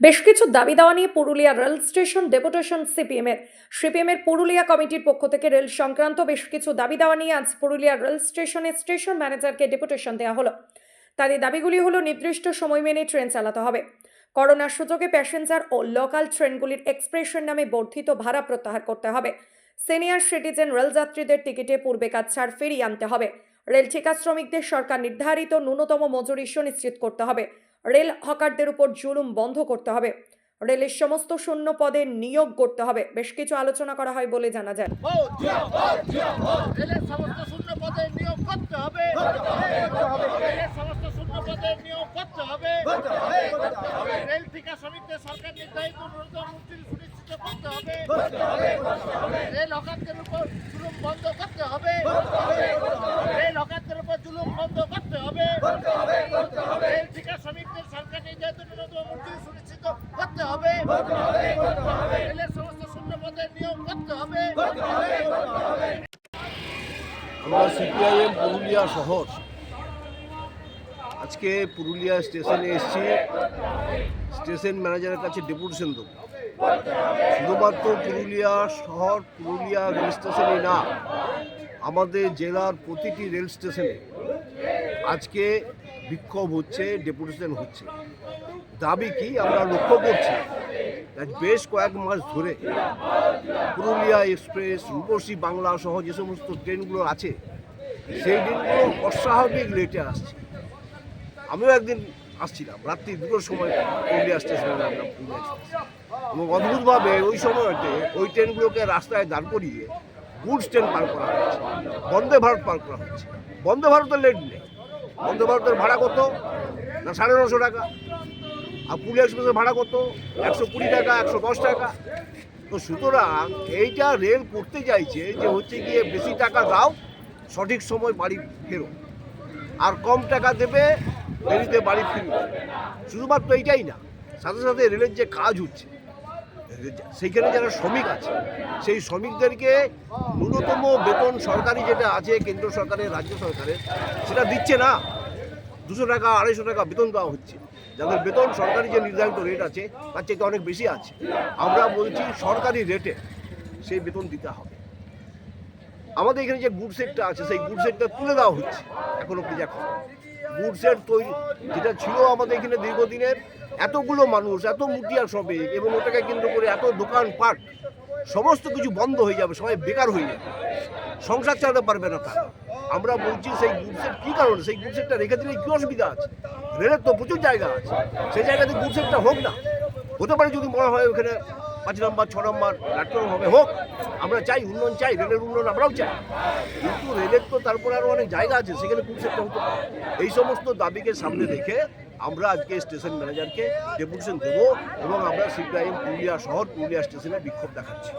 বেশ কিছু দাবি দাওয়া নিয়ে Purulia rail station deputation CPM এর সিপিএম এর পুরুলিয়া কমিটির পক্ষ থেকে রেল সংক্রান্ত বেশ কিছু দাবি দাওয়া নিয়ে আজ পুরুলিয়া রেল স্টেশনে স্টেশন ম্যানেজারকে ডেপুটেশন দেওয়া হলো। তাদের দাবিগুলি হলো, নির্দিষ্ট সময় মেনে ট্রেন চালাতে হবে। করোনার সুযোগে প্যাসেঞ্জার ও লোকাল ট্রেনগুলির এক্সপ্রেশন নামে বর্ধিত ভাড়া প্রত্যাহার করতে হবে। সিনিয়র সিটিজেন রেলযাত্রীদের টিকিটে পূর্বেকার ছাড় ফিরিয়ে আনতে হবে। রেল ঠিকা শ্রমিকদের সরকার নির্ধারিত ন্যূনতম মজুরি সুনিশ্চিত করতে হবে। রেল হকারদের উপর জুলুম বন্ধ করতে হবে। রেলের সমস্ত শূন্য পদে নিয়োগ করতে হবে। বেশ কিছু আলোচনা করা হয় বলে জানা যায়। রেলের সমস্ত শূন্য সরকার নির্ধারিত করতে হবে রেল হকারদের উপর জুলুম বন্ধ করতে হবে রেল ঠিকা শ্রমিকদের সরকার নির্ধারিত ন্যূনতম মজুরি সুনিশ্চিত করতে হবে রেলের সমস্ত শূন্য পদে নিয়োগ করতে হবে আমরা সিপিআইএম পুরুলিয়া শহর। আজকে পুরুলিয়া স্টেশনে এসছি। স্টেশন ম্যানেজারের কাছে ডেপুটেশন দেবো। শুধুমাত্র পুরুলিয়া শহর, পুরুলিয়া রেল স্টেশনে না, আমাদের জেলার প্রতিটি রেল স্টেশনে আজকে বিক্ষোভ হচ্ছে, ডেপুটেশন হচ্ছে। দাবি কি? আমরা লক্ষ্য করছি আজ বেশ কয়েক মাস ধরে পুরুলিয়া এক্সপ্রেস, রূপসী বাংলা সহ যে সমস্ত ট্রেনগুলো আছে, সেই দিনগুলো অস্বাভাবিক লেটে আসছে। আমিও একদিন আসছিলাম, রাত্রি দুটোর সময় পুরুলিয়া স্টেশনে নামলাম, পুরুলিয়া এবং অদ্ভুতভাবে ওই সময়তে ওই ট্রেনগুলোকে রাস্তায় দাঁড় করিয়ে গুডস ট্রেন পার করা হচ্ছে বন্দে ভারত পার করা হচ্ছে বন্দে ভারতের লেট নেই। বন্দে ভারতের ভাড়া কত? না সাড়ে নশো টাকা। আর পুরুলিয়া এক্সপ্রেসের ভাড়া কত? একশো কুড়ি টাকা, একশো দশ টাকা। তো সুতরাং এইটা রেল করতে চাইছে যে হচ্ছে গিয়ে বেশি টাকা দাও, সঠিক সময় বাড়ি ফেরো। আর কম টাকা দেবে, দেরিতে বাড়ি ফিরবে। শুধুমাত্র এইটাই না, সাথে সাথে রেলের যে কাজ হচ্ছে, সেইখানে যারা শ্রমিক আছে, সেই শ্রমিকদেরকে ন্যূনতম বেতন সরকারি যেটা আছে, কেন্দ্র সরকারের, রাজ্য সরকারের, সেটা দিচ্ছে না। দুশো টাকা, আড়াইশো টাকা বেতন দেওয়া হচ্ছে। যাদের বেতন, সরকারি যে নির্ধারিত রেট আছে, তার চাইতে অনেক বেশি আছে। আমরা বলছি সরকারি রেটে সেই বেতন দিতে হবে। আমাদের এখানে যে গুড সেটটা আছে, সেই গুড সেটটা তুলে দেওয়া হচ্ছে। এখন অব্দি দেখো গুড সেট তৈরি, যেটা ছিল আমাদের এখানে দীর্ঘদিনের, এতগুলো মানুষ, এত মুটিয়া শ্রমিক এবং ওটাকে কেন্দ্র করে এত দোকানপাট সমস্ত কিছু বন্ধ হয়ে যাবে, সবাই বেকার হয়ে যাবে। সংসার চালাতে পারবে না তারা। আমরা বলছি, সেই গুডসেট কী কারণে? সেই গুডসেটটা রেখে দিলে কী অসুবিধা আছে? রেলের তো প্রচুর জায়গা আছে। সেই জায়গাতে গুডসেটটা হোক না। হতে পারে যদি মনে হয় ওখানে পাঁচ নম্বর, ছ নম্বর প্ল্যাটফর্ম হবে, হোক। আমরা চাই, উন্নয়ন চাই, রেলের উন্নয়ন আমরাও চাই। কিন্তু রেলের তো তারপরে আরও অনেক জায়গা আছে, সেখানে গুডসেটটা হতে পারে। এই সমস্ত দাবিকে সামনে রেখে আমরা আজকে স্টেশন ম্যানেজারকে ডেপুটেশন দেবো এবং আমরা সিপিআইএম পুরুলিয়া শহর পুরুলিয়া স্টেশনে বিক্ষোভ দেখাচ্ছি।